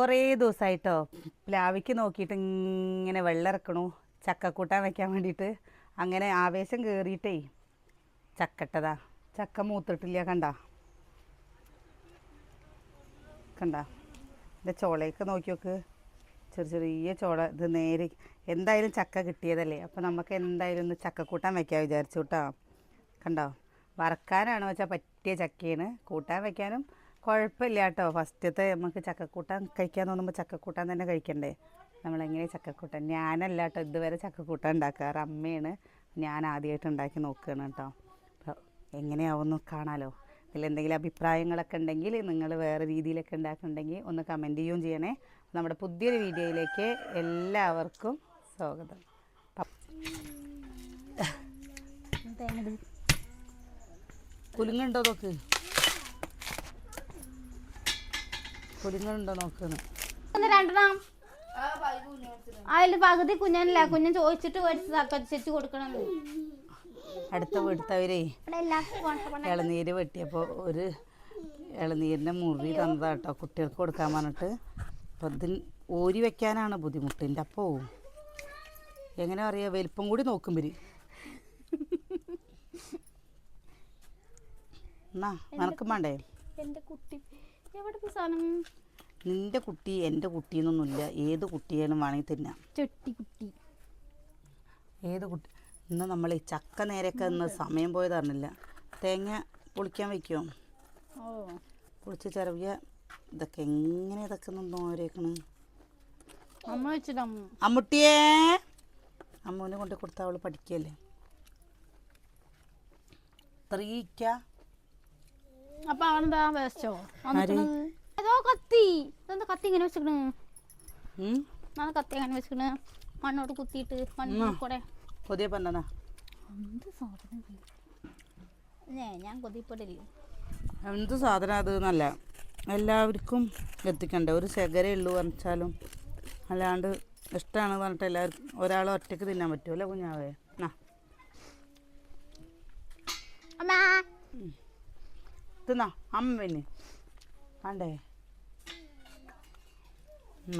കുറേ ദിവസമായിട്ടോ പ്ലാവിക്ക് നോക്കിയിട്ട് ഇങ്ങനെ വെള്ളം ഇറക്കണു ചക്കക്കൂട്ടാൻ വെക്കാൻ വേണ്ടിയിട്ട് അങ്ങനെ ആവേശം കയറിയിട്ടേ ചക്കട്ടതാ. ചക്ക മൂത്തിട്ടില്ല കണ്ട? കണ്ട? എന്റെ ചോളയൊക്കെ നോക്കി നോക്ക്. ചെറിയ ചെറിയ ചോള ഇത് നേരെ. എന്തായാലും ചക്ക കിട്ടിയതല്ലേ. അപ്പോൾ നമുക്ക് എന്തായാലും ഒന്ന് ചക്കക്കൂട്ടാൻ വെക്കാൻ വിചാരിച്ചു കേട്ടോ കണ്ടോ? വറക്കാനാണോ വെച്ചാൽ പറ്റിയ ചക്കയാണ്. കൂട്ടാൻ വെക്കാനും കുഴപ്പമില്ല കേട്ടോ ഫസ്റ്റത്തെ നമുക്ക് ചക്കക്കൂട്ടാൻ കഴിക്കാൻ തോന്നുമ്പോൾ ചക്കക്കൂട്ടാൻ തന്നെ കഴിക്കണ്ടേ. നമ്മളെങ്ങനെ ചക്കക്കൂട്ടാൻ? ഞാനല്ല കേട്ടോ ഇതുവരെ ചക്കക്കൂട്ടാൻ ഉണ്ടാക്കാറ്. അമ്മയാണ് ഞാൻ ആദ്യമായിട്ട് ഉണ്ടാക്കി നോക്കുകയാണ് കേട്ടോ. അപ്പോൾ എങ്ങനെയാവുമെന്ന് കാണാലോ. ഇതിൽ എന്തെങ്കിലും അഭിപ്രായങ്ങളൊക്കെ ഉണ്ടെങ്കിൽ നിങ്ങൾ വേറെ രീതിയിലൊക്കെ ഉണ്ടാക്കുന്നുണ്ടെങ്കിൽ ഒന്ന് കമന്റ് ചെയ്യുകയും ചെയ്യണേ. നമ്മുടെ പുതിയൊരു വീഡിയോയിലേക്ക് എല്ലാവർക്കും സ്വാഗതം. കുലുങ്ങുണ്ടോ നോക്ക്? കുലുങ്ങുണ്ടോ നോക്കുന്നു രണ്ടെണ്ണം. അതിൽ പകുതി കുഞ്ഞനല്ല കുഞ്ഞൻ ചോദിച്ചിട്ട് മേടിച്ച് കൊടുക്കണം. അടുത്ത വീടുത്തവരേ. ഇളനീര് വെട്ടിയപ്പോൾ ഒരു ഇളനീരിന്റെ മുറി തന്നതാട്ടോ കുട്ടികൾക്ക് കൊടുക്കാൻ പറഞ്ഞിട്ട്. അപ്പം ഇതിൽ ഓരി വെക്കാനാണ് ബുദ്ധിമുട്ടിന്റെ അപ്പോൾ എങ്ങനെ അറിയാം? വലിപ്പം കൂടി നോക്കും ഇവർ എന്നാ നനക്കും വേണ്ടേ? എന്റെ കുട്ടി എവിടുത്തെ സാധനം? നിന്റെ കുട്ടി എന്റെ കുട്ടിയെന്നൊന്നുമില്ല ഏത് കുട്ടിയാലും വേണമെങ്കിൽ തിന്നാം. ചെട്ടി കുട്ടി. ഏത് കുട്ടി? ഇന്ന് നമ്മൾ ഈ ചക്ക നേരൊക്കെ ഇന്ന് സമയം പോയത് അറിഞ്ഞില്ല. തേങ്ങ പൊളിക്കാൻ വയ്ക്കുമോ ഓ. പൊളിച്ച് ചിലവിയ ഇതൊക്കെ എങ്ങനെ ഇതൊക്കെ നോരേക്കണ്? അമ്മ അമ്മുട്ടിയേ. അമ്മൂനെ കൊണ്ട് കൊടുത്താവൾ പഠിക്കല്ലേ? ത്രീക്ക അപ്പൊ അവനെന്താ വേസ്റ്റോ ഏതോ കത്തി. ഇതെന്താ കത്തി ഇങ്ങനെ വെച്ചിക്കണ്? നാളെ കത്തി അങ്ങനെ വെച്ചിക്കണ്. മണ്ണോട് കുത്തിയിട്ട് മണ്ണ് കൂടെ. പുതിയ പന്നതാ എന്ത് സാധനം ഏ ഞാൻ കൊതിപ്പെടില്ലേ എന്ത് സാധനം അത് എന്നല്ല. എല്ലാവർക്കും എത്തിക്കണ്ടേ. ഒരു ശകരേ ഉള്ളൂ പറഞ്ഞാലും അല്ലാണ്ട് ഇഷ്ടമാണ് പറഞ്ഞിട്ട് എല്ലാവർക്കും ഒരാളെ ഒറ്റയ്ക്ക് തിന്നാൻ പറ്റുമല്ലോ കുഞ്ഞാവേ. തിന്നാ? അമ്മ പിന്നെ വേണ്ടേ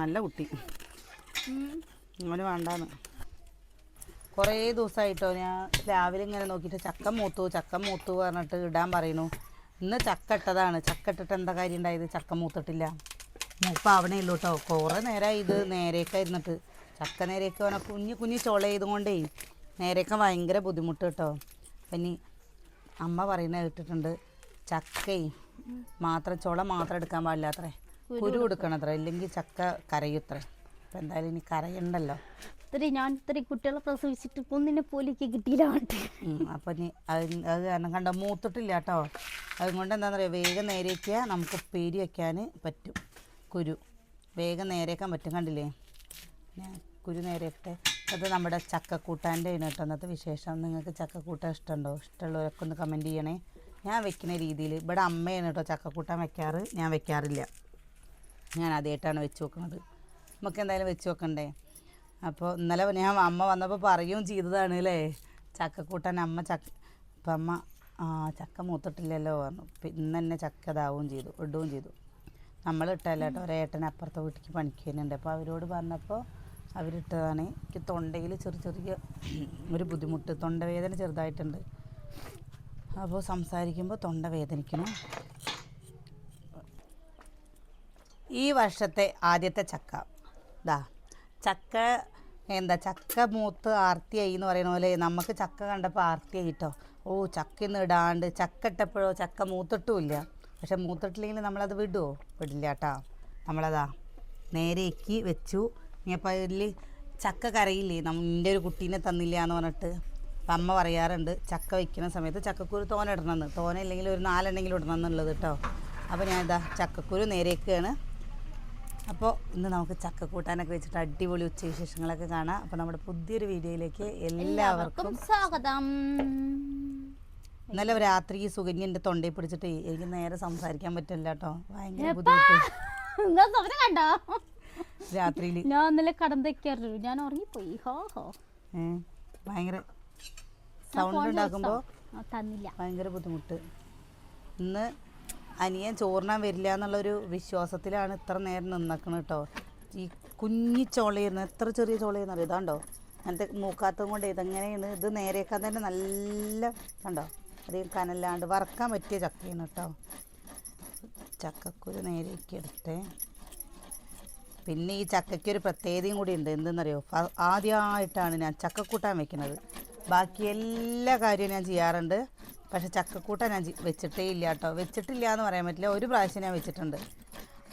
നല്ല കുട്ടി. അവന് വേണ്ടാന്ന്. കുറേ ദിവസമായിട്ടോ ഞാൻ രാവിലെ ഇങ്ങനെ നോക്കിയിട്ട് ചക്ക മൂത്തു ചക്ക മൂത്തു പറഞ്ഞിട്ട് ഇടാൻ പറയുന്നു. ഇന്ന് ചക്ക ഇട്ടതാണ്. ചക്ക ഇട്ടിട്ട് എന്താ കാര്യം ഉണ്ടായത്? ചക്ക മൂത്തിട്ടില്ല. മൂപ്പാവണേ ഉള്ളൂ കേട്ടോ കുറേ നേരമായി ഇത് നേരെയൊക്കെ ഇരുന്നിട്ട്. ചക്ക നേരേക്ക് പറഞ്ഞാൽ കുഞ്ഞു കുഞ്ഞു ചുള ചെയ്തുകൊണ്ടേ നേരേക്ക ഭയങ്കര ബുദ്ധിമുട്ട് കേട്ടോ പിന്നെ അമ്മ പറയുന്നത് കേട്ടിട്ടുണ്ട്. ചക്കയും മാത്രം ചുള മാത്രം എടുക്കാൻ പാടില്ല അത്രേ കുരു കൊടുക്കണത്രേ ഇല്ലെങ്കിൽ ചക്ക കരയുത്രേ. അപ്പം എന്തായാലും ഇനി കരയണ്ടല്ലോ. ഇത്തിരി ഞാൻ ഇത്തിരി കുട്ടികളെ പ്രസവിച്ചിട്ട് ഒന്നിനെ പോലിക്ക് കിട്ടിയില്ല അപ്പം ഇനി അത് അത് കാരണം കണ്ട മൂത്തിട്ടില്ല കേട്ടോ. അതുകൊണ്ട് എന്താണെന്ന് പറയുക വേഗം നേരേക്കുക നമുക്ക് ഉപ്പേരി വയ്ക്കാൻ പറ്റും. കുരു. വേഗം നേരേക്കാൻ പറ്റും കണ്ടില്ലേ? ഞാൻ കുരു നേരേക്കട്ടെ അത് നമ്മുടെ ചക്കക്കൂട്ടാന്റെ ആണ് കേട്ടോ അന്നത്തെ വിശേഷം. നിങ്ങൾക്ക് ചക്കക്കൂട്ടാൻ ഇഷ്ടമുണ്ടോ? ഇഷ്ടമുള്ളവരൊക്കെ ഒന്ന് കമന്റ് ചെയ്യണേ. ഞാൻ വെക്കുന്ന രീതിയിൽ ഇവിടെ അമ്മയാണ് കേട്ടോ ചക്കക്കൂട്ടാൻ വെക്കാറ്. ഞാൻ വെക്കാറില്ല. ഞാൻ ആദ്യമായിട്ടാണ് വെച്ച് നോക്കുന്നത് നമുക്ക് എന്തായാലും വെച്ച് നോക്കണ്ടേ അപ്പോൾ ഇന്നലെ ഞാൻ അമ്മ വന്നപ്പോൾ പറയുകയും ചെയ്തതാണ് അല്ലേ? ചക്കക്കൂട്ടാൻ അമ്മ ചക്ക അപ്പം അമ്മ ആ ചക്ക മൂത്തിട്ടില്ലല്ലോ പറഞ്ഞു. ഇപ്പം ഇന്ന് തന്നെ ചക്ക ഇതാവുകയും ചെയ്തു ഇടുകയും ചെയ്തു. നമ്മൾ ഇട്ടല്ല കേട്ടോ. ഒരേട്ടൻ അപ്പുറത്തെ വീട്ടിലേക്ക് പണിക്ക് വരുന്നുണ്ട്. അപ്പോൾ അവരോട് പറഞ്ഞപ്പോൾ അവരിട്ടതാണ്. എനിക്ക് തൊണ്ടയിൽ ചെറിയ ചെറിയ ഒരു ബുദ്ധിമുട്ട്. തൊണ്ടവേദന ചെറുതായിട്ടുണ്ട്. അപ്പോൾ സംസാരിക്കുമ്പോൾ തൊണ്ട വേദനിക്കണം. ഈ വർഷത്തെ ആദ്യത്തെ ചക്ക. ദാ ചക്ക എന്താ? ചക്ക മൂത്ത് ആർത്തിയായി എന്ന് പറയുന്ന പോലെ നമുക്ക് ചക്ക കണ്ടപ്പോൾ ആർത്തിയായിട്ടോ ഓ ചക്ക ഇന്ന് ഇടാണ്ട് ചക്ക ഇട്ടപ്പോഴോ ചക്ക മൂത്തിട്ടുമില്ല. പക്ഷെ മൂത്തിട്ടില്ലെങ്കിൽ നമ്മളത് വിടുമോ വിടില്ല കേട്ടോ നമ്മളതാ നേരേക്ക് വെച്ചു. ഇനിയപ്പോൾ അതിൽ ചക്ക കരയില്ലേ? നമ്മുടെ ഒരു കുട്ടീനെ തന്നില്ല എന്ന് പറഞ്ഞിട്ട്. അപ്പം അമ്മ പറയാറുണ്ട് ചക്ക വയ്ക്കുന്ന സമയത്ത് ചക്കക്കുരു തോന ഇടണമെന്ന്. തോന ഇല്ലെങ്കിൽ ഒരു നാലെണ്ണെങ്കിലും ഇടണം എന്നുള്ളത് കേട്ടോ അപ്പോൾ ഞാൻ ഇതാ ചക്കക്കുരു നേരേക്കാണ്. അപ്പോൾ ഇന്ന് നമുക്ക് ചക്ക കൂട്ടാനൊക്കെ വെച്ചിട്ട് അടിപൊളി ഉച്ചവിശേഷങ്ങളൊക്കെ കാണാം. അപ്പോൾ നമ്മുടെ പുതിയൊരു വീഡിയോയിലേക്ക് എല്ലാവർക്കും സ്വാഗതം. ഇന്നലെ രാത്രി ഈ സുകന്യ എന്റെ തൊണ്ടയിൽ പിടിച്ചിട്ട് എനിക്ക് നേരെ സംസാരിക്കാൻ പറ്റില്ല കേട്ടോ ഭയങ്കര ബുദ്ധിമുട്ട്. കണ്ടോ? രാത്രിയിൽ ഞാൻ ഇന്നലെ കടന്തയ്ക്കാറ് ഞാൻ ഉറങ്ങിപ്പോയി. ഹോ ഹോ. ഭയങ്കര സൗണ്ട് ഉണ്ടാക്കുമ്പോ ഉണ്ടാക്കുമ്പോൾ തന്നില്ല. ഭയങ്കര ബുദ്ധിമുട്ട്. ഇന്ന് അനിയൻ ചോറിനാൻ വരില്ല എന്നുള്ള ഒരു വിശ്വാസത്തിലാണ് ഇത്ര നേരം നിന്നക്കണ കേട്ടോ ഈ കുഞ്ഞി ചോളയിരുന്നു എത്ര ചെറിയ ചോളയെന്ന് അറിയാം? ഇതാണ്ടോ? അങ്ങനത്തെ മൂക്കാത്തതും കൊണ്ട് ഇതെങ്ങനെയാണ്? ഇത് നേരേക്കാൻ തന്നെ നല്ല കണ്ടോ? അധികം കനല്ലാണ്ട് വറക്കാൻ പറ്റിയ ചക്കയാണ് കേട്ടോ ചക്കക്കുരു നേരേക്ക് എടുത്തേ. പിന്നെ ഈ ചക്കയ്ക്ക് ഒരു പ്രത്യേകതയും കൂടി ഉണ്ട്. എന്തെന്നറിയോ? ആദ്യമായിട്ടാണ് ഞാൻ ചക്കക്കൂട്ടാൻ വെക്കുന്നത് ബാക്കി എല്ലാ കാര്യവും ഞാൻ ചെയ്യാറുണ്ട്. പക്ഷെ ചക്കക്കൂട്ട ഞാൻ വെച്ചിട്ടേ ഇല്ല കേട്ടോ. വെച്ചിട്ടില്ല എന്ന് പറയാൻ പറ്റില്ല. ഒരു പ്രാവശ്യം ഞാൻ വെച്ചിട്ടുണ്ട്.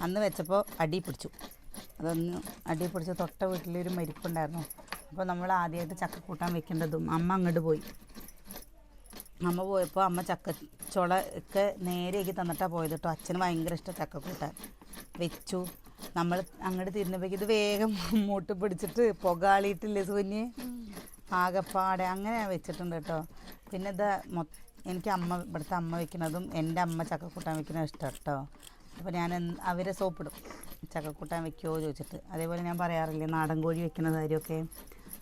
അന്ന് വെച്ചപ്പോൾ അടി പിടിച്ചു. അതൊന്ന് അടി പിടിച്ച് തൊട്ട വീട്ടിലൊരു മരിപ്പുണ്ടായിരുന്നു. അപ്പോൾ നമ്മൾ ആദ്യമായിട്ട് ചക്കക്കൂട്ടാൻ വെക്കേണ്ടതും അമ്മ അങ്ങോട്ട് പോയി. അമ്മ പോയപ്പോൾ അമ്മ ചക്കച്ചുള ഒക്കെ നേരെയാക്കി തന്നിട്ടാണ് പോയത് കേട്ടോ. അച്ഛന് ഭയങ്കര ഇഷ്ടം ചക്കക്കൂട്ടാൻ. വെച്ചു. നമ്മൾ അങ്ങോട്ട് തിരുന്നപ്പോഴേക്കും ഇത് വേഗം മൂട്ട് പിടിച്ചിട്ട് പുകാളിയിട്ടില്ലേ സൂന്യെ ആകപ്പാടെ അങ്ങനെ വെച്ചിട്ടുണ്ട് കേട്ടോ. പിന്നെ ഇത് മൊ എനിക്ക് അമ്മ ഇവിടുത്തെ അമ്മ വെക്കുന്നതും എന്റെ അമ്മ ചക്കക്കൂട്ടാൻ വെക്കുന്നതും ഇഷ്ടം കേട്ടോ. അപ്പോൾ ഞാൻ അവരെ സോപ്പിടും. ചക്കക്കൂട്ടാൻ വെക്കുമോ ചോദിച്ചിട്ട്. അതേപോലെ ഞാൻ പറയാറില്ലേ നാടൻ കോഴി വെക്കുന്ന കാര്യമൊക്കെ.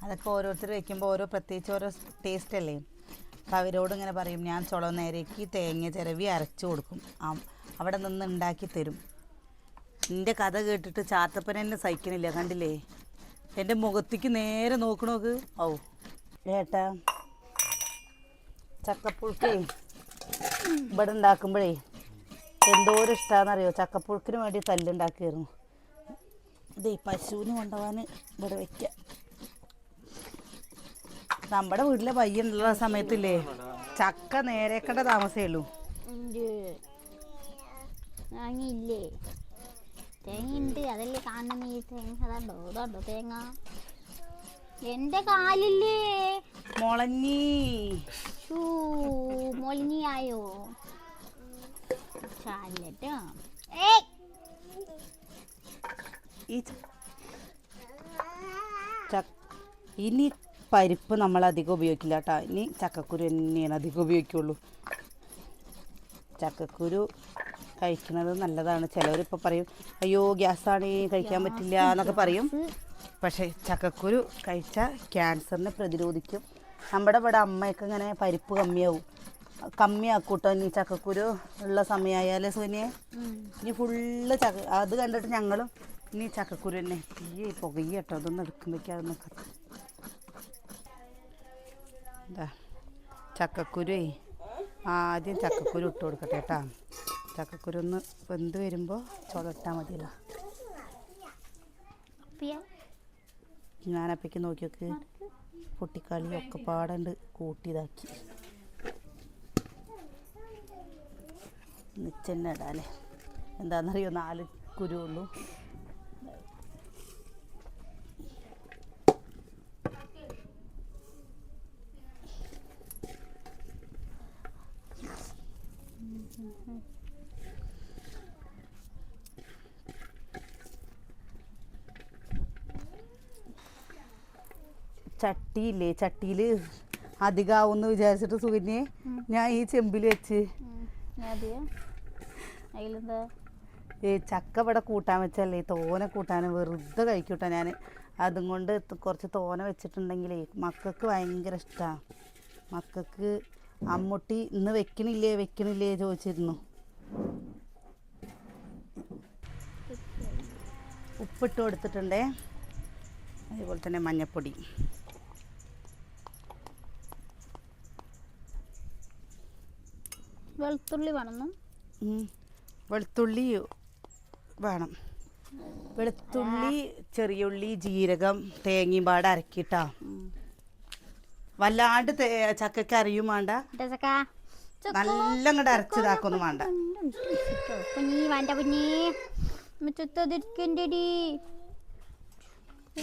അതൊക്കെ ഓരോരുത്തർ വെക്കുമ്പോൾ ഓരോ പ്രത്യേകിച്ച് ഓരോ ടേസ്റ്റ് അല്ലേ? അപ്പോൾ അവരോട് ഇങ്ങനെ പറയും ഞാൻ ചുള നേരേക്ക് തേങ്ങ ചിരവി അരച്ചു കൊടുക്കും. അവിടെ നിന്ന് ഉണ്ടാക്കി തരും. എന്റെ കഥ കേട്ടിട്ട് ചാത്തപ്പനെന്നെ സഹിക്കണില്ല കണ്ടില്ലേ? എന്റെ മുഖത്തേക്ക് നേരെ നോക്കണോക്ക് ഔ. ഏട്ടാ ചക്കപ്പുഴുക്കേ ഇവിടെ ഉണ്ടാക്കുമ്പോഴേ എന്തോരം ഇഷ്ടമാണെന്നറിയോ ചക്കപ്പുഴുക്കിന് വേണ്ടി തല്ലുണ്ടാക്കിയായിരുന്നു ഇതേ പശുവിന് കൊണ്ടുപോകാൻ ഇവിടെ വെക്കാം. നമ്മുടെ വീട്ടിലെ പയ്യനുള്ള സമയത്തില്ലേ ചക്ക നേരേക്കണ്ട താമസമേ ഉള്ളൂ. തേങ്ങയുണ്ട്. അതല്ലേ കാണുന്ന ഈ തേങ്ങ? അതാണ്ടോ ഇതാണ്ടോ തേങ്ങ? എന്റെ കാലില്ലേ? മുളഞ്ഞി. മൊലിഞ്ഞിയായോ ചാലട്ടോ ഇനി പരിപ്പ് നമ്മൾ അധികം ഉപയോഗിക്കില്ല കേട്ടോ ഇനി ചക്കക്കുരു തന്നെയാണ് അധികം ഉപയോഗിക്കുള്ളൂ. ചക്കക്കുരു കഴിക്കുന്നത് നല്ലതാണ്. ചിലവരിപ്പോൾ പറയും അയ്യോ ഗ്യാസാണ് കഴിക്കാൻ പറ്റില്ല എന്നൊക്കെ പറയും. പക്ഷേ ചക്കക്കുരു കഴിച്ചാൽ ക്യാൻസറിനെ പ്രതിരോധിക്കും. നമ്മുടെ ഇവിടെ അമ്മയൊക്കെ ഇങ്ങനെ പരിപ്പ് കമ്മിയാവും. കമ്മിയാക്കൂട്ടോ ഇനി ചക്കക്കുരു ഉള്ള സമയമായാലേ സോനിയെ? ഇനി ഫുള്ള് ചക്ക അത് കണ്ടിട്ട് ഞങ്ങളും ഇനി ചക്കക്കുരു തന്നെ. ഈ പുകയട്ടോ അതൊന്നും എടുക്കുമ്പോഴേക്കും അതൊന്നും കത്തും എന്താ ആദ്യം ചക്കക്കുരു ഇട്ട് കൊടുക്കട്ടെ കേട്ടാ. ചക്കക്കുരു ഒന്ന് വെന്ത് വരുമ്പോൾ ചുളട്ടാൽ മതിയല്ലോ. ഞാനപ്പേക്ക് നോക്കി നോക്ക് പൊട്ടിക്കളി ഒക്കെ പാടണ്ട് കൂട്ടിയതാക്കി നിച്ചെന്നെ ഇടാല്ലേ? എന്താണെന്നറിയോ നാല് കുരു ഉള്ളൂ ചട്ടിയില്ലേ ചട്ടിയിൽ അധികാവും വിചാരിച്ചിട്ട് സുകന്യെ ഞാൻ ഈ ചെമ്പിൽ വെച്ച്. ഏ ചക്ക ഇവിടെ കൂട്ടാൻ വെച്ചല്ലേ തോന കൂട്ടാൻ വെറുതെ കഴിക്കൂട്ടാ ഞാൻ അതും കൊണ്ട് കുറച്ച് തോന വെച്ചിട്ടുണ്ടെങ്കിലേ മക്കൾക്ക് ഭയങ്കര ഇഷ്ടമാണ് മക്കൾക്ക് അമ്മുട്ടി ഇന്ന് വെക്കണില്ലേ വെക്കണില്ലേ ചോദിച്ചിരുന്നു. ഉപ്പിട്ട് കൊടുത്തിട്ടുണ്ടേ അതേപോലെ തന്നെ മഞ്ഞൾപ്പൊടി വെളുത്തുള്ളി വേണം. വെളുത്തുള്ളി വേണം. വെളുത്തുള്ളി ചെറിയുള്ളി ജീരകം തേങ്ങയും പാടെ അരക്കിട്ടാ. വല്ലാണ്ട് ചക്കയ്ക്ക് അറിയും വേണ്ട. നല്ല അങ്ങോട്ട് അരച്ചതാക്കൊന്നും വേണ്ട.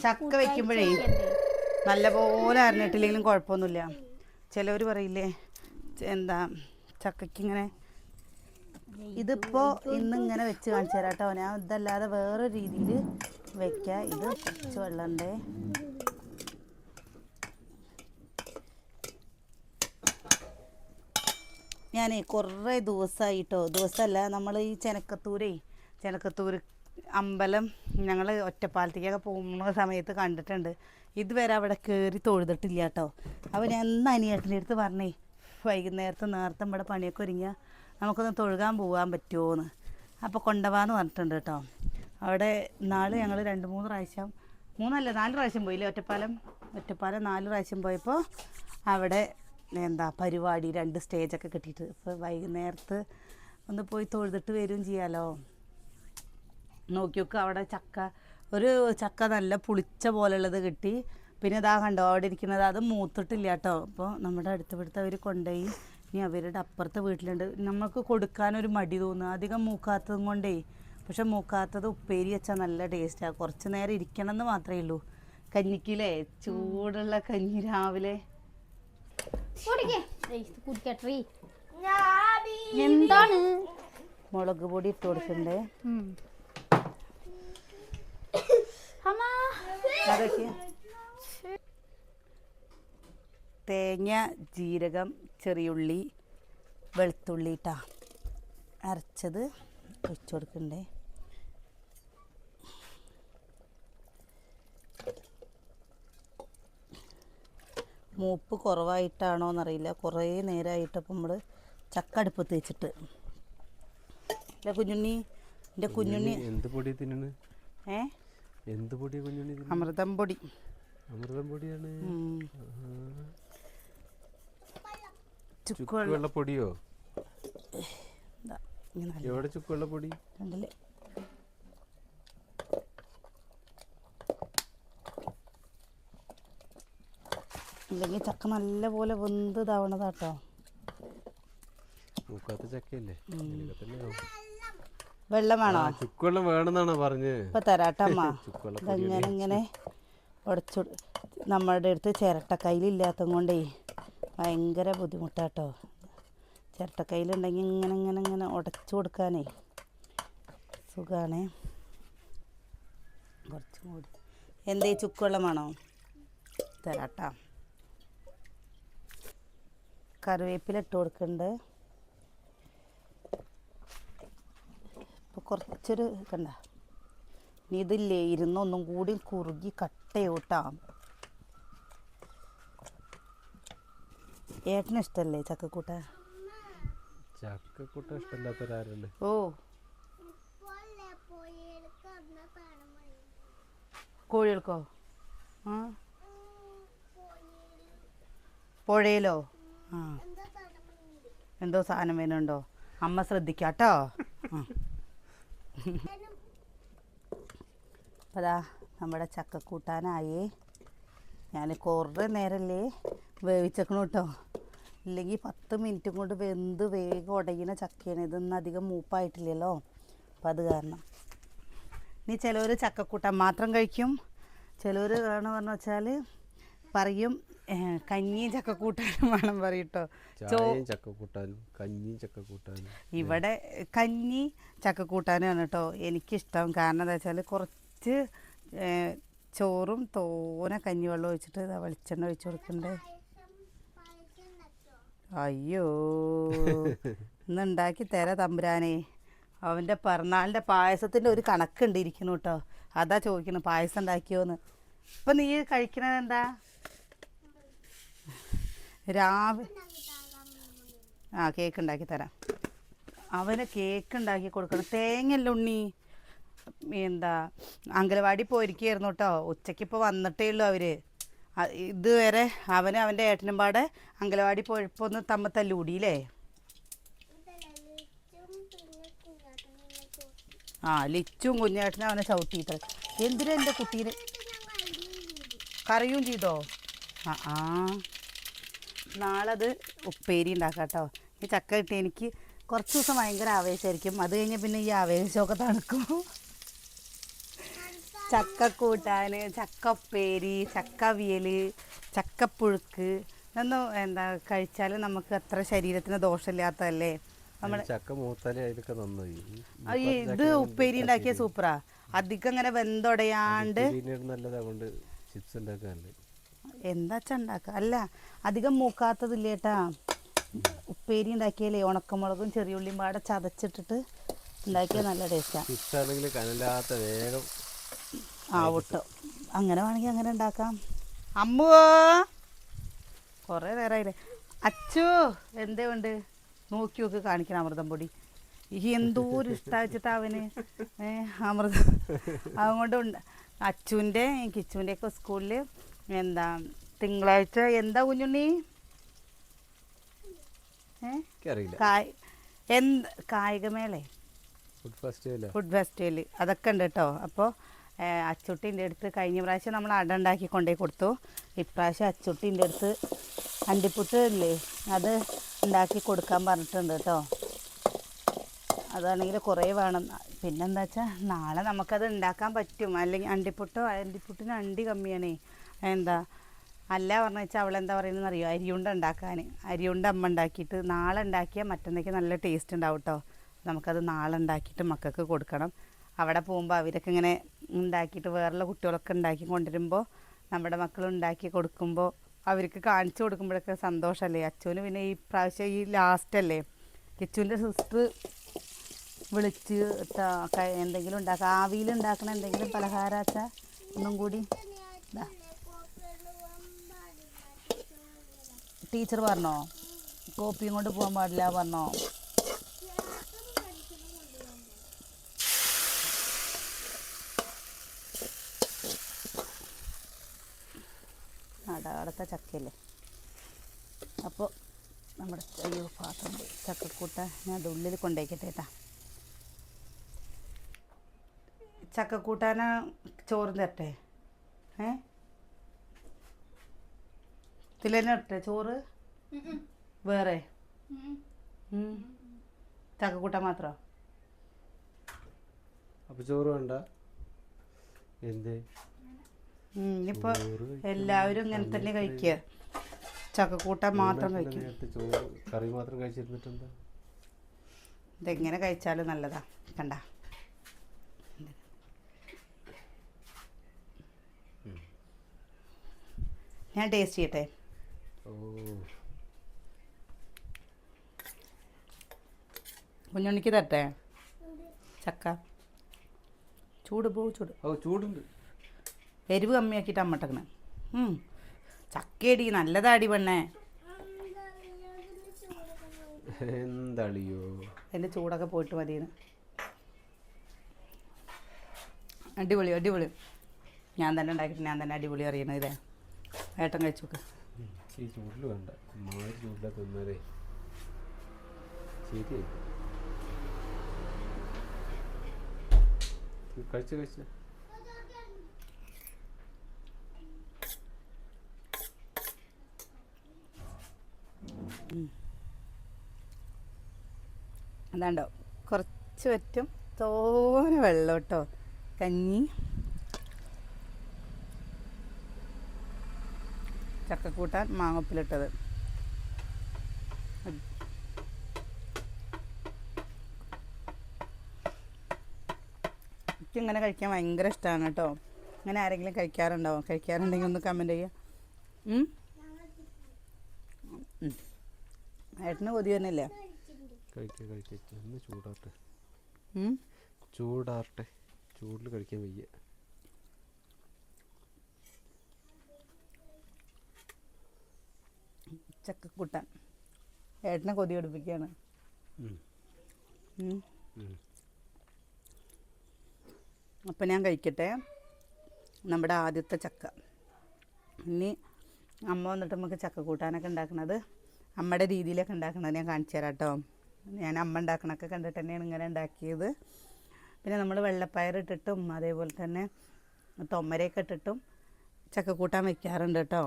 ചക്ക വെക്കുമ്പോഴേ നല്ല പോലെ അരഞ്ഞിട്ടില്ലെങ്കിലും കുഴപ്പമൊന്നുമില്ല. ചിലവർ പറയില്ലേ എന്താ ചക്കയ്ക്ക് ഇങ്ങനെ ഇതിപ്പോൾ ഇന്ന് ഇങ്ങനെ വെച്ച് കാണിച്ചു തരാം കേട്ടോ. ഞാൻ ഇതല്ലാതെ വേറെ രീതിയിൽ വെക്കാം. ഇത് കുറച്ച് വെള്ളമുണ്ടേ ഞാനേ കുറേ ദിവസമായിട്ടോ ദിവസമല്ല നമ്മൾ ഈ ചെനക്കത്തൂരേ ചെനക്കത്തൂർ അമ്പലം ഞങ്ങൾ ഒറ്റപ്പാലത്തേക്കൊക്കെ പോകുന്ന സമയത്ത് കണ്ടിട്ടുണ്ട്. ഇതുവരെ അവിടെ കയറി തൊഴുതിട്ടില്ല കേട്ടോ. അപ്പോൾ ഞാൻ ഇന്ന് അനിയേട്ടന്റെ അടുത്ത് പറഞ്ഞേ വൈകുന്നേരത്തെ നേരത്തെ ഇവിടെ പണിയൊക്കെ ഒരുങ്ങിയ നമുക്കൊന്ന് തൊഴുകാൻ പോകാൻ പറ്റുമോയെന്ന് അപ്പോൾ കൊണ്ടുപോകാന്ന് പറഞ്ഞിട്ടുണ്ട് കേട്ടോ. അവിടെ നാളെ ഞങ്ങൾ രണ്ട് മൂന്ന് പ്രാവശ്യം മൂന്നല്ല നാല് പ്രാവശ്യം പോയില്ലേ ഒറ്റപ്പാലം? ഒറ്റപ്പാലം നാല് പ്രാവശ്യം പോയപ്പോൾ അവിടെ എന്താ പരിപാടി രണ്ട് സ്റ്റേജൊക്കെ കിട്ടിയിട്ട്. ഇപ്പോൾ വൈകുന്നേരത്ത് ഒന്ന് പോയി തൊഴുതിട്ട് വരികയും ചെയ്യാമല്ലോ നോക്കി നോക്കുക അവിടെ ചക്ക ഒരു ചക്ക നല്ല പുളിച്ച പോലുള്ളത് കിട്ടി. പിന്നെ ഇതാ കണ്ടോ അവിടെ ഇരിക്കുന്നത് അത് മൂത്തിട്ടില്ല കേട്ടോ. അപ്പോൾ നമ്മുടെ അടുത്ത ഇവിടുത്തെ അവർ കൊണ്ടുപോയി. ഇനി അവരുടെ അപ്പുറത്തെ വീട്ടിലുണ്ട്. നമുക്ക് കൊടുക്കാനൊരു മടി തോന്നുക അധികം മൂക്കാത്തതും കൊണ്ടേ പക്ഷെ മൂക്കാത്തത് ഉപ്പേരി വെച്ചാൽ നല്ല ടേസ്റ്റാണ് കുറച്ച് നേരം ഇരിക്കണം എന്ന് മാത്രമേ ഉള്ളൂ. കഞ്ഞിക്കില്ലേ? ചൂടുള്ള കഞ്ഞി രാവിലെ. എന്താണ്? മുളക് പൊടി ഇട്ട് കൊടുക്കണ്ടേ. അതൊക്കെ. തേങ്ങ ജീരകം ചെറിയുള്ളി വെളുത്തുള്ളി ഇട്ടാ അരച്ചത് ഒഴിച്ചു കൊടുക്കണ്ടേ? മൂപ്പ് കുറവായിട്ടാണോ എന്നറിയില്ല കുറേ നേരമായിട്ട് അപ്പം നമ്മൾ ചക്ക അടുപ്പത്ത് വെച്ചിട്ട്. അല്ല കുഞ്ഞുണ്ണി എന്റെ കുഞ്ഞുണ്ണി എന്ത് പൊടി തിന്നണ് ഏ? എന്ത് പൊടി കുഞ്ഞുണ്ണി അമൃതം പൊടി. അമൃതം പൊടിയാണ്. ഉം. ചുക്ക് ചുക്ക് ഇതാ, ഇങ്ങനെ എവിടെ ചുക്കുവെള്ളപ്പൊടി കണ്ടില്ലേ അല്ലെങ്കിൽ ചക്ക നല്ല പോലെ വെന്ത് ഇതാവണതാട്ടോ. മൂക്കാത്ത ചക്കയല്ലേ. വെള്ളം വേണോ? ചുക്കുവെള്ളം ചുക്ക് വെള്ളം വേണമെന്നാണോ പറഞ്ഞ്? ഇപ്പൊ തരാട്ടമ്മ ഇതങ്ങനെ ഇങ്ങനെ ഉടച്ചു നമ്മളുടെ അടുത്ത് ചിരട്ടക്കൈലില്ലാത്തത് കൊണ്ടേ ഭയങ്കര ബുദ്ധിമുട്ടാട്ടോ. ചിരട്ടക്കൈലുണ്ടെങ്കിൽ ഇങ്ങനെ ഇങ്ങനെ ഇങ്ങനെ ഉടച്ചു കൊടുക്കാനേ. സുഖമാണ് കുറച്ചും കൂടി. എന്തേ ചുക്കുവെള്ളം വേണോ തരാട്ടാ. കറിവേപ്പില ഇട്ട് കൊടുക്കുന്നുണ്ട്. ഇപ്പോൾ കുറച്ചൊരു കണ്ട. ഇനി ഇതില്ലേ ഇരുന്നൊന്നും കൂടി കുറുകി കട്ടയോട്ടാ. ഏട്ടന് ഇഷ്ടല്ലേ ചക്കക്കൂട്ട? ചക്കക്കൂട്ട ഇഷ്ടമില്ലാത്തവരാരുണ്ട്. ഓ. കോഴികൾക്കോ? പുഴയിലോ? ആ. എന്തോ സാധനം വേണുണ്ടോ അമ്മ ശ്രദ്ധിക്കാട്ടോ അതാ നമ്മുടെ ചക്കക്കൂട്ടാനായി. ഞാൻ കുറേ നേരല്ലേ വേവിച്ചേക്കണു കേട്ടോ ഇല്ലെങ്കിൽ പത്ത് മിനിറ്റും കൊണ്ട് വെന്ത് വേഗം ഉടയുന്ന ചക്കയാണ്. ഇതൊന്നും അധികം മൂപ്പായിട്ടില്ലല്ലോ. അപ്പം അത് കാരണം. ഇനി ചിലവർ ചക്കക്കൂട്ടാൻ മാത്രം കഴിക്കും. ചിലവർ വേണം പറഞ്ഞു വെച്ചാൽ പറയും കഞ്ഞിയും ചക്കക്കൂട്ടാനും വേണം പറയട്ടോ കേട്ടോ ഇവിടെ കഞ്ഞി ചക്കക്കൂട്ടാനും കഞ്ഞിയും ചക്കക്കൂട്ടാനും. ഇവിടെ കഞ്ഞി ചക്കക്കൂട്ടാനാണ് കേട്ടോ എനിക്കിഷ്ടം. കാരണം എന്താ വെച്ചാൽ കുറച്ച് ചോറും തോനെ കഞ്ഞിവെള്ളം ഒഴിച്ചിട്ട് വെളിച്ചെണ്ണ ഒഴിച്ച് കൊടുക്കണ്ടേ. അയ്യോ. ഇന്ന് ഉണ്ടാക്കി തരാ തമ്പുരാനെ. അവന്റെ പിറന്നാളിന്റെ പായസത്തിന്റെ ഒരു കണക്കുണ്ട് ഇരിക്കുന്നു കേട്ടോ. അതാ ചോദിക്കുന്നു പായസം ഉണ്ടാക്കിയോന്ന്. ഇപ്പം നീ കഴിക്കണത് എന്താ? രാവിലെ ആ കേക്ക് ഉണ്ടാക്കി തരാം. അവന് കേക്ക് ഉണ്ടാക്കി കൊടുക്കണം. തേങ്ങയല്ല ഉണ്ണി? എന്താ അങ്കലവാടി പോയിരിക്കുകയായിരുന്നു കേട്ടോ. ഉച്ചയ്ക്ക് ഇപ്പോൾ വന്നിട്ടേ ഉള്ളൂ അവർ ഇതുവരെ അവന് അവന്റെ ഏട്ടനും പാടെ അങ്കലവാടി പോയപ്പോൾ ഒന്ന് തമ്മ തല്ലൂടിയില്ലേ? ആ ലിച്ചും കുഞ്ഞേട്ടനും അവനെ ചവിട്ടിയിട്ട് എന്തിനാ എന്റെ കുട്ടീനെ? കറിയും ചെയ്തോ? ആ ആ. നാളെ അത് ഉപ്പേരി ഉണ്ടാക്കാം കേട്ടോ. ഈ ചക്ക കിട്ടി എനിക്ക് കുറച്ച് ദിവസം ഭയങ്കര ആവേശമായിരിക്കും. അത് കഴിഞ്ഞ് പിന്നെ ഈ ആവേശമൊക്കെ തണുക്കും. ചക്ക ചക്കപ്പേരി ചക്ക ഉപ്പേരി ചക്ക ചക്കപ്പുഴുക്ക് ഇതൊന്നും എന്താ കഴിച്ചാൽ നമുക്ക് അത്ര ശരീരത്തിന് ദോഷമില്ലാത്തതല്ലേ? ചക്ക മൂത്താലേ അതിലൊക്കെ നന്നായി. ഈ ഇത് ഉപ്പേരി ഉണ്ടാക്കിയ സൂപ്പറാ. അധികം അങ്ങനെ വെന്തൊടയാണ്ട് പിന്നീട് നല്ലത് ചിപ്സ് ഉണ്ടാക്കുക അല്ല അധികം മൂക്കാത്തതില്ലേട്ടാ ഉപ്പേരി ഉണ്ടാക്കിയാലേ ഉണക്കമുളകും ചെറിയുള്ളിയും പാടെ ചതച്ചിട്ടിട്ട് ഉണ്ടാക്കിയാൽ നല്ല ടേസ്റ്റാണ് ചിപ്സ് ആണെങ്കിൽ കനലാത്ത വേഗം ആ ഒട്ടോ. അങ്ങനെ വേണമെങ്കിൽ അങ്ങനെ ഉണ്ടാക്കാം. അമ്മുവോ കുറേ നേരമായില്ലേ അച്ചു എന്തേ ഉണ്ട്? നോക്കി നോക്കി കാണിക്കണം അമൃതം പൊടി. ഈ എന്തോ ഒരു ഇഷ്ടമാച്ചിട്ട് അവന്? അമൃതം. അതുകൊണ്ട് ഉണ്ട്. അച്ചുവിന്റെ കിച്ചുവിന്റെ ഒക്കെ സ്കൂളിൽ എന്താ തിങ്കളാഴ്ച എന്താ കുഞ്ഞുണ്ണി? എന്ത് കായികമേളേ? ഫുഡ് ഫെസ്റ്റിവലാ? ഫുഡ് ഫെസ്റ്റിവൽ അതൊക്കെ ഉണ്ട് കേട്ടോ. അപ്പോൾ അച്ചുട്ടീന്റെ അടുത്ത് കഴിഞ്ഞ പ്രാവശ്യം നമ്മൾ അട ഉണ്ടാക്കി കൊണ്ടേ കൊടുത്തു. ഇപ്രാവശ്യം അച്ചുട്ടിന്റെ അടുത്ത് അണ്ടിപ്പുട്ട് ഇല്ലേ അത് ഉണ്ടാക്കി കൊടുക്കാൻ പറഞ്ഞിട്ടുണ്ട് കേട്ടോ. അതാണെങ്കിൽ കുറേ വേണം. പിന്നെന്താ വെച്ചാൽ നാളെ നമുക്കത് ഉണ്ടാക്കാൻ പറ്റും. അല്ലെങ്കിൽ അണ്ടിപ്പുട്ടോ അണ്ടിപ്പുട്ടിന് അണ്ടി കമ്മിയാണേ. എന്താ അല്ല പറഞ്ഞു വെച്ചാൽ അവളെന്താ പറയുന്നത് അറിയോ? അരിയുണ്ട ഉണ്ടാക്കാൻ. അരിയുണ്ട അമ്മ ഉണ്ടാക്കിയിട്ട് നാളെ ഉണ്ടാക്കിയാൽ മറ്റന്നേക്ക് നല്ല ടേസ്റ്റ് ഉണ്ടാവും കേട്ടോ. നമുക്കത് നാളെ ഉണ്ടാക്കിയിട്ട് മക്കൾക്ക് കൊടുക്കണം. അവിടെ പോകുമ്പോൾ അവരൊക്കെ ഇങ്ങനെ ഉണ്ടാക്കിയിട്ട് വേറെയുള്ള കുട്ടികളൊക്കെ ഉണ്ടാക്കി കൊണ്ടുവരുമ്പോൾ നമ്മുടെ മക്കൾ ഉണ്ടാക്കി കൊടുക്കുമ്പോൾ അവർക്ക് കാണിച്ചു കൊടുക്കുമ്പോഴൊക്കെ സന്തോഷമല്ലേ അച്ചുവിന് പിന്നെ ഈ പ്രാവശ്യം ഈ ലാസ്റ്റ് അല്ലേ? കിച്ചുവിന്റെ സിസ്റ്റർ വിളിച്ച് എന്തെങ്കിലും ഉണ്ടാക്കുക ആവിയിൽ ഉണ്ടാക്കണ എന്തെങ്കിലും പലഹാരാച്ച ഒന്നും കൂടി ടീച്ചർ പറഞ്ഞോ? കോപ്പിയും കൊണ്ട് പോകാൻ പാടില്ല പറഞ്ഞോ? അടത്തെ ചക്കയല്ലേ? അപ്പോൾ നമ്മുടെ അയ്യോ പാത്രം. ചക്കക്കൂട്ട ഞാൻ അത് ഉള്ളിൽ കൊണ്ടുപോയിക്കട്ടെ കേട്ടാ ചക്കക്കൂട്ടാന ചോറും തരട്ടെ? ഏ? ഇതിൽ ചോറ്? വേറെ? ചക്കക്കൂട്ട മാത്രം? അപ്പോൾ ചോറ് വേണ്ട. എന്തേ? ഇനിയിപ്പോൾ എല്ലാവരും ഇങ്ങനെ തന്നെ കഴിക്കുക. ചക്കക്കൂട്ട മാത്രം കഴിക്കും. ചോറ് കറി മാത്രം ഇതെങ്ങനെ കഴിച്ചാലും നല്ലതാ. കണ്ട? ഞാൻ ടേസ്റ്റ് ചെയ്യട്ടെ? കുഞ്ഞുണ്ണിക്ക് തരട്ടെ? ചക്ക. ചൂട് പോ ചൂട്. ഓ ചൂടുണ്ട്. എരിവ് കമ്മിയാക്കിയിട്ട് അമ്മട്ടക്കണേ. ചക്കയടി നല്ലതാടി പെണ്ണേ. എന്താളിയോ? എന്റെ ചൂടൊക്കെ പോയിട്ട് മതിയെന്ന്. അടിപൊളി അടിപൊളി. ഞാൻ തന്നെ ഉണ്ടാക്കിയിട്ട് ഞാൻ തന്നെ അടിപൊളി അറിയണത് ഇതേ. ഏട്ടൻ കഴിച്ചു നോക്ക് ഈ ചൂടിൽ വേണ്ട. മാറി ചൂടില തിന്നാലേ. ശരിയായി. കഴിച്ച കഴിച്ച. അതാണ്ടോ കുറച്ച് പറ്റും. തോനെ വെള്ളം കേട്ടോ കഞ്ഞി. ചക്കക്കൂട്ടാൻ മാങ്ങപ്പിലിട്ടത് എനിക്കിങ്ങനെ കഴിക്കാൻ ഭയങ്കര ഇഷ്ടമാണ് കേട്ടോ. അങ്ങനെ ആരെങ്കിലും കഴിക്കാറുണ്ടാവും കഴിക്കാറുണ്ടെങ്കിൽ ഒന്ന് കമന്റ് ചെയ്യുക. ഏട്ടന് കൊതി തന്നെയല്ലേ കഴിക്കാം കഴിക്കാം. ഒന്ന് ചൂടാട്ടെ? ചൂടാറട്ടെ ചൂടിൽ കഴിക്കാൻ വയ്യ. ചക്കക്കൂട്ടാൻ. ഏട്ടനെ കൊതി പഠിപ്പിക്കുകയാണ്. അപ്പം ഞാൻ കഴിക്കട്ടെ. നമ്മുടെ ആദ്യത്തെ ചക്ക. ഇനി അമ്മ വന്നിട്ട് നമുക്ക് ചക്ക കൂട്ടാനൊക്കെ ഉണ്ടാക്കണത്. അമ്മയുടെ രീതിയിലൊക്കെ ഉണ്ടാക്കുന്നത് ഞാൻ കാണിച്ചു തരാം കേട്ടോ. ഞാൻ അമ്മ ഉണ്ടാക്കണൊക്കെ കണ്ടിട്ട് തന്നെയാണ് ഇങ്ങനെ ഉണ്ടാക്കിയത്. പിന്നെ നമ്മൾ വെള്ളപ്പയർ ഇട്ടിട്ടും അതേപോലെ തന്നെ തൊമ്മരയൊക്കെ ഇട്ടിട്ടും ചക്കക്കൂട്ടാൻ വെക്കാറുണ്ട് കേട്ടോ.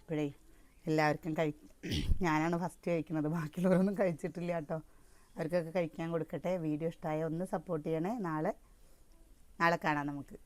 ഇപ്പോഴേ എല്ലാവർക്കും കഴി ഞാനാണ് ഫസ്റ്റ് കഴിക്കുന്നത്. ബാക്കിയുള്ളവരൊന്നും കഴിച്ചിട്ടില്ല കേട്ടോ. അവർക്കൊക്കെ കഴിക്കാൻ കൊടുക്കട്ടെ. വീഡിയോ ഇഷ്ടമായ ഒന്ന് സപ്പോർട്ട് ചെയ്യണേ. നാളെ നാളെ കാണാം നമുക്ക്.